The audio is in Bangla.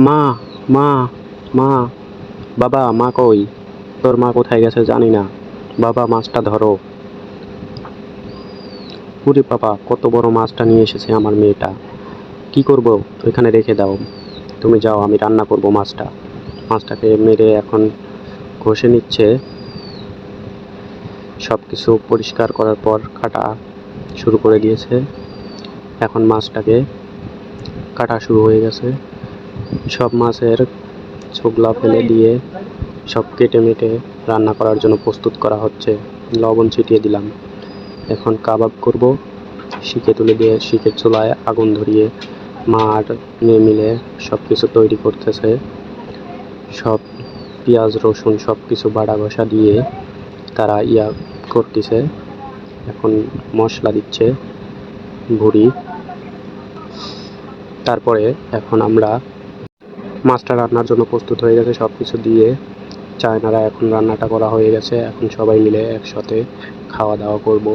মা মা মা। বাবা, মা কই? তোর মা কোথায় গেছে জানি না। বাবা, মাছটা ধরো। উরে বাবা, কত বড় মাছটা নিয়ে এসেছে আমার মেয়েটা। কি করব? ওইখানে রেখে দাও। তুমি যাও, আমি রান্না করব মাছটা। মাছটাকে মেরে এখন ঘষে নিচ্ছে। সব কিছু পরিষ্কার করার পর কাটা শুরু করে দিয়েছে। এখন মাছটাকে কাটা শুরু হয়ে গেছে। সব মাছের ছোবলা ফেলে দিয়ে সব কেটে মেটে রান্না করার জন্য প্রস্তুত করা হচ্ছে। লবণ ছিটিয়ে দিলাম। এখন কাবাব করব। শিকে তুলে দিয়ে শিকের চুলায় আগুন ধরিয়ে মা আর মেয়ে মিলে সব কিছু তৈরি করতেছে। সব পেঁয়াজ, রসুন সব কিছু বাড়া ঘষা দিয়ে তারা ইয়া করতেছে। এখন মশলা দিচ্ছে ভুড়ি। তারপরে এখন আমরা মাছটা রান্নার জন্য প্রস্তুত হয়ে গেছে সব কিছু দিয়ে চায়নারা এখন রান্নাটা করা হয়ে গেছে। এখন সবাই মিলে একসাথে খাওয়া দাওয়া করব।